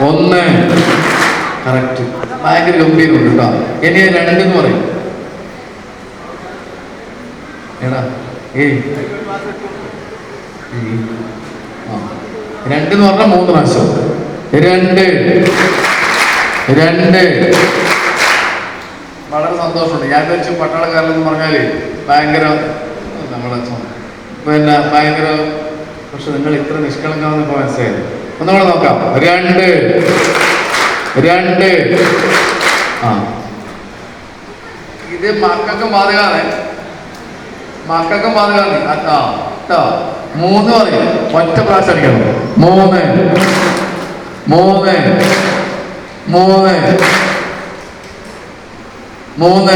ഒന്ന്. കറക്റ്റ് ഭയങ്കര ഗംഭീരമുണ്ട് കേട്ടോ. ഇനി രണ്ടെന്ന് പറയും. എടാ ഏയ്. രണ്ട് എന്ന് പറഞ്ഞാൽ മൂന്ന് പ്രാവശ്യം. രണ്ട്. രണ്ട്. വളരെ സന്തോഷമുണ്ട്. ഞാൻ വെച്ച് പട്ടാളക്കാരിലെന്ന് പറഞ്ഞാൽ ഭയങ്കര നമ്മളെ പിന്നെ ഭയങ്കര പക്ഷെ നിങ്ങൾ ഇത്ര നിഷ്കളങ്കാന്ന് ഇപ്പൊ മനസ്സിലായത് ഒന്നുകൂടെ നോക്കാം. രണ്ട്. രണ്ട്. ആ. ഇത് മക്കൾക്കും ബാധകാണ് മക്കൾക്കും ബാധകാണ് ആ മൂന്ന് പറയും. ഒറ്റ പ്രാവശ്യം അടിക്കണം. മൂന്ന്. മൂന്ന്. മൂന്ന്. മൂന്ന്.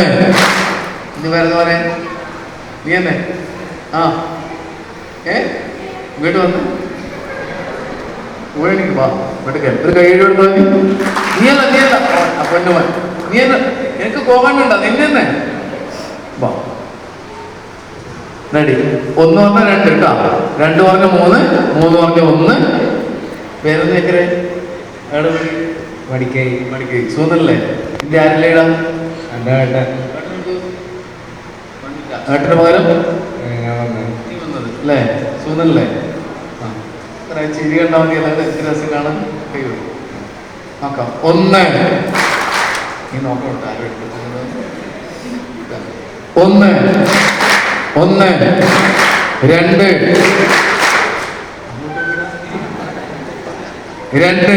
ഇനി വരുന്ന പറയാൻ? നീ തന്നെ ആ. ഏ? വീട്ടിൽ വന്ന്? ഊഴണിക്ക് വാ. വീട്ടിൽ ഒരു കൈ എടുത്തോ നീ നീയല്ല നീയല്ല. പൊന്നു നീ അല്ല എനിക്ക് പോകാൻ വേണ്ട. നിന്നെ തന്നെ. വാ. റെഡി ഒന്ന് പറഞ്ഞ രണ്ട് കേട്ടാ. രണ്ട് പറഞ്ഞ മൂന്ന് മൂന്ന് പറഞ്ഞ ഒന്ന്. വേറെ നിൽക്കരേ മടിക്കൈ മടിക്കൈ സൂന്നല്ലേ ഇത് ആരില്ലേ ഇടാം? എന്റെ ഏട്ടൻ ഏട്ടന് പകരം? അല്ലേ? സൂന്നല്ലേ ആ. ഒന്ന്. ഒന്ന്. ഒന്ന്. രണ്ട്. രണ്ട്.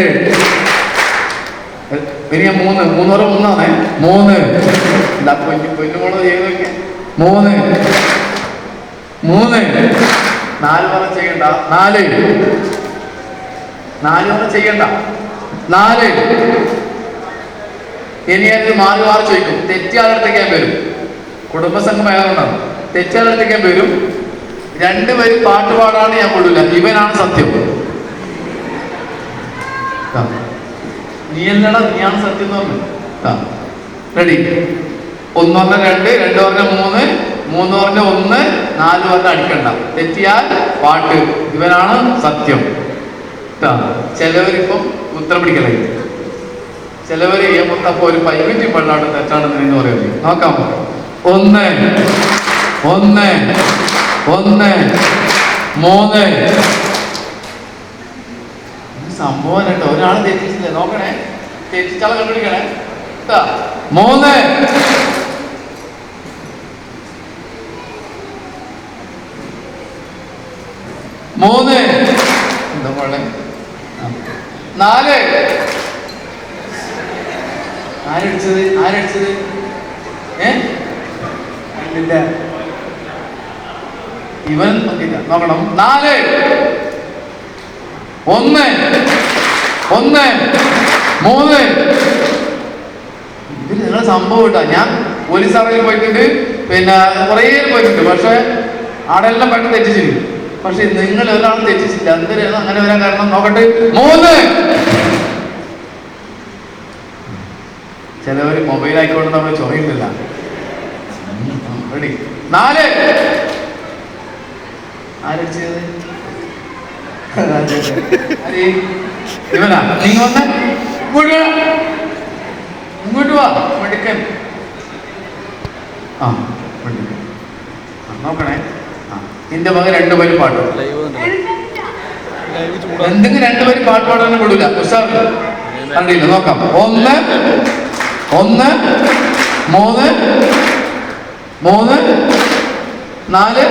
പിന്നെ മൂന്ന്. മൂന്നര ഒന്നാണേ മൂന്ന്. ഇല്ല പൊന്നു പോണത് ചെയ്ത് മൂന്ന്. മൂന്ന്. നാല് പറ ചെയ്യണ്ട. നാല്. നാല് ചെയ്യണ്ട. നാല്. ഇനി അത് മാറി മാറി ചോദിക്കും. തെറ്റിയാളെടുത്തേക്കാൻ വരും. കുടുംബസംഘം ഏറുണ്ടാവും തെറ്റിയാളെടുത്തേക്കാൻ വരും. രണ്ടുപേരും പാട്ട് പാടാണ് ഞാൻ കൊള്ളില്ല ഇവനാണ് സത്യം. നീ എന്നടാ നീയാണ് സത്യം എന്ന് പറഞ്ഞു. റെഡി. ഒന്ന് പറഞ്ഞ രണ്ട് രണ്ട് പറഞ്ഞ മൂന്ന് മൂന്ന് പറഞ്ഞ ഒന്ന് നാല് പറഞ്ഞ അടിക്കണ്ട. തെറ്റിയാൽ പാട്ട്. ഇവനാണ് സത്യം. ചിലവരിപ്പം ഉത്തരം പിടിക്കലായി ചിലവര് ഈ മുത്തപ്പോ ഒരു പൈവറ്റി പള്ളാണ് തെറ്റാണെന്ന് പറയുന്നത്. നോക്കാം. ഒന്ന് ഒന്ന് ഒന്ന് മൂന്ന്. സംഭവം കേട്ടോ ഒരാൾ തെറ്റിച്ചില്ലേ? നോക്കണേ. തെറ്റിച്ചാളെ കണ്ടുപിടിക്കണേ. മൂന്ന് മൂന്ന്. എന്താ മോളെ? ആ. നാല്. ആരടിച്ചത്? ആരടിച്ചത്? ഏ? കണ്ടില്ല. ഇവൻ നോക്കില്ല നോക്കണം. നാല്. ഒന്ന്. ഒന്ന്. മൂന്ന്. ഇതിൽ നിങ്ങളെ സംഭവം കേട്ടോ ഞാൻ പോലീസ് അറിയിൽ പോയിട്ടുണ്ട്. പിന്നെ കുറേ പോയിട്ടുണ്ട്. പക്ഷെ അവിടെ എല്ലാം പെട്ടെന്ന് തെറ്റിച്ചിരിക്കും പക്ഷെ നിങ്ങൾ ഒരാളും തെറ്റിച്ചില്ല. എന്തിനാണ് അങ്ങനെ വരാൻ കാരണം നോക്കട്ടെ. മൂന്ന്. ചിലവർ മൊബൈൽ ആയിക്കൊണ്ട് നമ്മൾ ചോദിക്കുന്നില്ല റെഡി. നാല്. ആരടിച്ചത് ആര്? ഇവനാ. നീ വന്ന്. ഇങ്ങോട്ട് വാ. ഇങ്ങോട്ട് വാ മെടുക്കൻ. ആ നോക്കണേ. നിന്റെ മകൻ രണ്ടുപേരും പാട്ട് എന്തെങ്കിലും രണ്ടുപേരും പാട്ട് പാടാനും വിടൂല. കണ്ടില്ല? നോക്കാം. ഒന്ന് ഒന്ന് മൂന്ന് മൂന്ന് നാല്.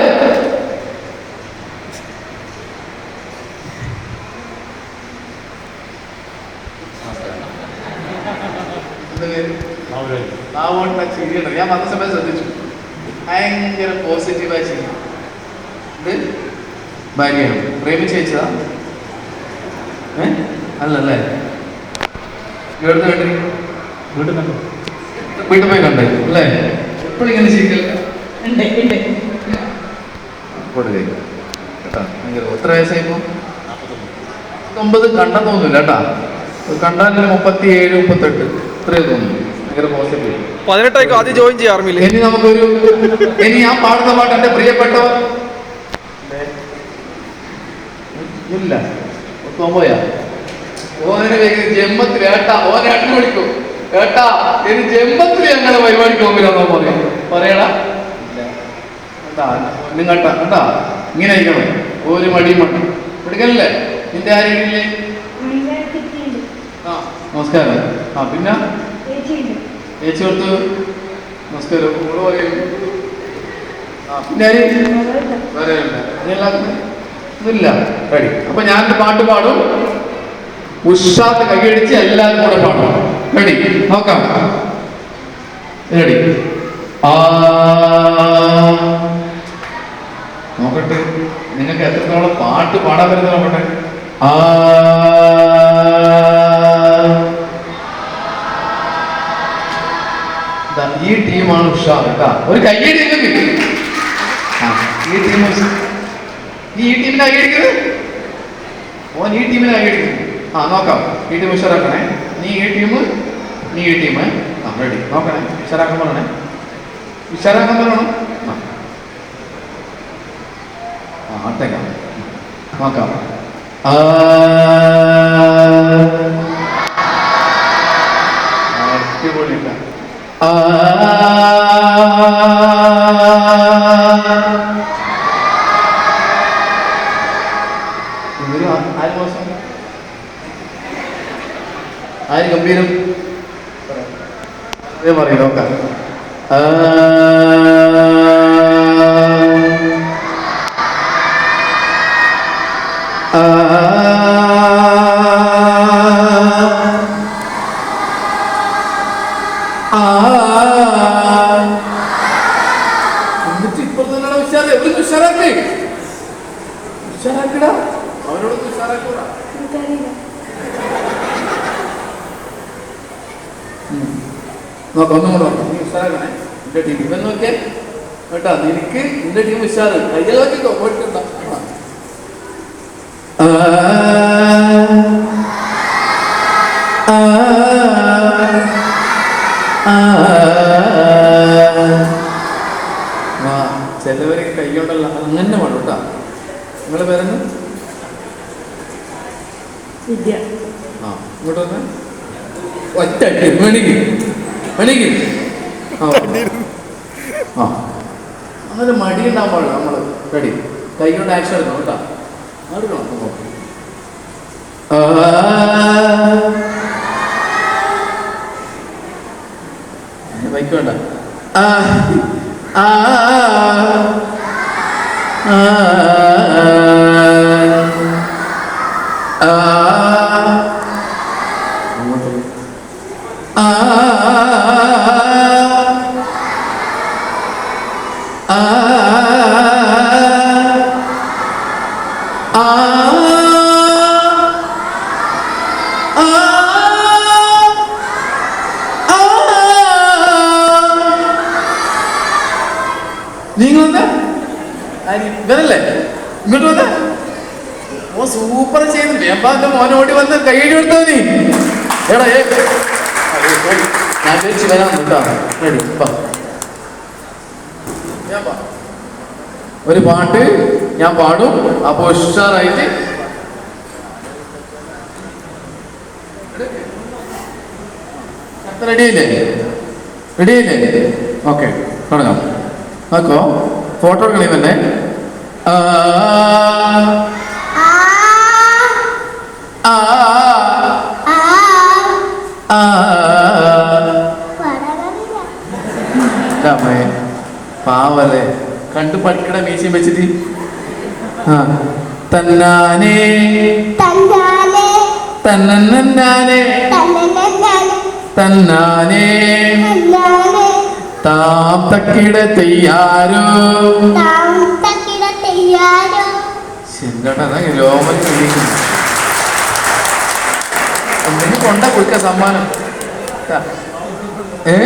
ഞാൻ വന്ന സമയത്ത് ശ്രദ്ധിച്ചു. ഭയങ്കര പോസിറ്റീവായി ചിരി. ഇത് ഭാര്യയാണ്. പ്രേമിച്ച് വെച്ചതാ ഏ? അല്ലല്ലേ? എവിടുന്ന് കണ്ടു? വീട്ടിൽ നിന്നു വീട്ടിൽ പോയി കണ്ടു അല്ലേ? എപ്പോഴും ഇങ്ങനെ ചിരിക്കല്ല? കേട്ടാ എത്ര വയസ്സായിപ്പോ ഒമ്പത് കണ്ടാ തോന്നില്ല കേട്ടാ. കണ്ടാൽ മുപ്പത്തി ഏഴ് മുപ്പത്തെട്ട്. ഇത്രയും തോന്നുന്നു ഭയങ്കര പോസിറ്റീവ് പതിനെട്ടായിക്കോ? ആദ്യം ജോയിൻ ചെയ്യാം ആർമിയിൽ ഇനി നമുക്കൊരു ഇനി ഞാൻ പാടുന്ന പാട്ട് എന്റെ പ്രിയപ്പെട്ടവർ ഇല്ല. ഓനെ ജന്മത്തിൽ ഏട്ടാ ഓനെ അടി വിളിക്കും. ഏട്ടാ ഇനി ജന്മത്തിൽ ഞങ്ങളെ പരിപാടിക്ക് മുമ്പിലാണോ പറയും പറയടാ. കണ്ടാ നിങ്ങട്ടാ കണ്ടാ ഇങ്ങനെ ആയിക്കണം ഒരു മടിയും മടി പിടിക്കലല്ലേ നിന്റെ ആരെങ്കിലേ ആ നമസ്കാരം. ആ പിന്നെ? ചേച്ചി കൊടുത്ത് നമസ്കാരം. നിങ്ങൾ പറയും. ആ പിന്നെ ആര് വേറെ. എല്ലാവർക്കും ഒന്നുമില്ല റെഡി അപ്പൊ ഞാൻ പാട്ട് പാടും. ഉഷാത്ത് കൈയടിച്ച് എല്ലാവരും കൂടെ പാടും. റെഡി നോക്കാം. റെഡി ആ. നോക്കട്ടെ. നിങ്ങൾക്ക് എത്രത്തോളം പാട്ട് പാടാൻ പറ്റുന്ന നോക്കട്ടെ. ആ. ഈ ടീമാണ് ഉഷാർ കേട്ടാ. ഒരു കയ്യടി നിങ്ങൾക്ക് ഈ ടീം നീ ഈ ടീമിനെ കൈയടിക്കുന്നത് ഓൻ ഈ ടീമിനെ കൈയടിക്കുന്നു ആ നോക്കാം. ഈ ടീം ഉഷാറാക്കണേ. നീ ഈ ടീം നീ ഈ ടീം. ആ റെഡി നോക്കണേ. ഉഷാറാക്കാൻ പറയണേ. ഉഷാറാക്കാൻ പറയണം? ആ. ആട്ടേക്കാം നോക്കാം. ആ. ഗംഭീരം. പറയും നോക്കാം. ആ. ആ ആ എന്നിട്ട് ഇപ്പുറത്തുള്ള ഉഷാറ് എവിടെ ഉഷാറാക്കേ ഉഷാറാക്കടാ അവനോട് ഉഷാറാക്കൂടാ നോക്കാം ഒന്നും കൂടെ നോക്കാം. നീ ഉഷാറാക്കണേ എന്റെ ടീം ഇവൻ നോക്കിയേ. കേട്ടാ നിനക്ക് നിന്റെ ടീം ഉഷാറ്. കയ്യിൽ നോക്കിക്കോ പോയിട്ടുണ്ട്. ആ ആ. ആ. അങ്ങനെ മടി ഉണ്ടാവാൻ പാടില്ല നമ്മൾ റെഡി. കൈ കൊണ്ട് ആക്ഷൻ എടുക്കണം കേട്ടോ. എടുക്കണം ബൈക്ക് ആ. നിങ്ങൾ ഇവരല്ലേ? ഇങ്ങോട്ട് വന്നേ. ഓ സൂപ്പർ ചെയ്തു വേമ്പാന്റെ മോനോടി വന്ന് കൈയടി എടുത്തോ നീ എടാ. ഞാൻ തിരിച്ച് വരാം കേട്ടോ. റെഡി. ഒരു പാട്ട് ഞാൻ പാടും. അപ്പൊ ഉഷാറായിട്ട് റെഡിയില്ലേ റെഡിയില്ലേ ഓക്കെ തുടങ്ങാം. നോക്കോ ഫോട്ടോ കളി തന്നെ ആ പാവല്ലേ. കണ്ടു പഠിക്കണ മീശയും വെച്ചിട്ട്. ആ. തന്നാനേ. തന്നാനേ. തന്നാലെ താം തക്കിട തെയ്യാരോ. പിടിക്കുന്നു എന്തെങ്കിലും കൊണ്ട കൊടുക്ക സമ്മാനം. ഏ?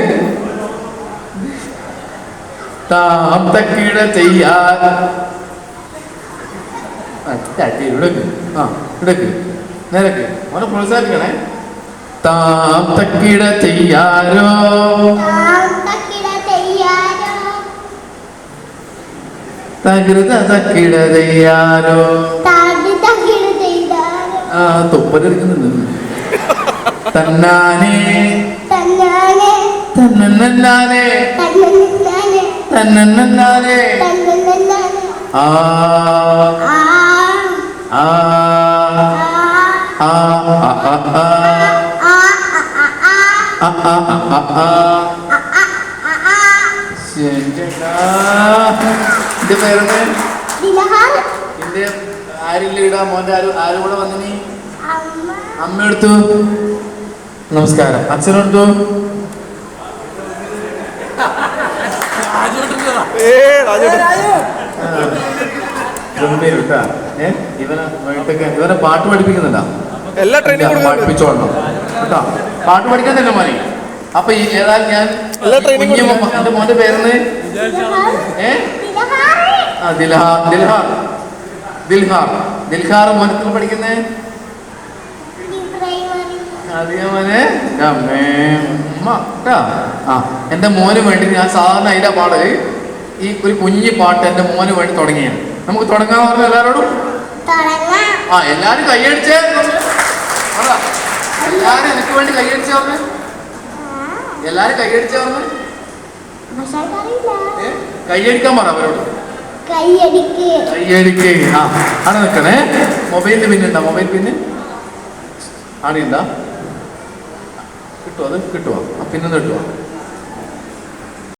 നാം തക്കിട ചെയ്യാൻ ഇവിടേക്ക്. ആ ഇവിടേക്ക്. നിരക്ക്. അവനെ പ്രോത്സാഹിപ്പിക്കണേ. താം തക്കിട ചെയ്യാരോ തകൃത തക്കിട ചെയ്യാരോ ആ തുപ്പലെടുക്കുന്നുണ്ട് തന്നാനേ. തന്നാനേ. തന്നാനേ തന്നന്നാനേ ആ. ആ. ആ. ഇത് പേരുടെ ഇതിന്റെ ആരില്ല ഇടാ മോന്റെ ആരും ആരും കൂടെ വന്നിനി? അമ്മ. എടുത്തു. നമസ്കാരം. അച്ഛനുണ്ടോ ഇവനെ പാട്ട് പഠിപ്പിക്കുന്നുണ്ടാ? എല്ലാ ട്രെയിനിങ് പഠിപ്പിച്ചോളണം. കേട്ടോ? പാട്ട് പഠിക്കാൻ തന്നെ മോനെ. അപ്പൊ ഈ ഏതായാലും ഞാൻ എന്റെ മോന്റെ പേരെന്ന് ദിലഹാർ. ഏ? ദിലഹാർ. ആ ദിൽഹാർ ദിൽഹാർ. ദിൽഹാർ ദിൽഹാർ മോനത്തിൽ പഠിക്കുന്നേ. ആ മോന് വേണ്ടി ഞാൻ സാധാരണ അതിന്റെ പാട് ഈ ഒരു കുഞ്ഞു പാട്ട് എന്റെ മോന് വേണ്ടി തുടങ്ങിയാണ് നമുക്ക് തുടങ്ങാൻ പറഞ്ഞു എല്ലാവരോടും ആ എല്ലാരും കൈയടിച്ചേ. എല്ലാരും എനിക്ക് വേണ്ടി കൈയടിച്ചേ പറഞ്ഞു. എല്ലാരും കൈയടിച്ചേ പറഞ്ഞു. കൈയടിക്കാൻ പറ അവരോട്. കൈയടിക്ക്. ആ ആണ് നിൽക്കണേ. മൊബൈലിന് പിന്നുണ്ടോ മൊബൈൽ പിന്ന് ഉണ്ടാ കിട്ടുമോ അത്? കിട്ടുമോ ആ പിന്നൊന്ന് കിട്ടുമോ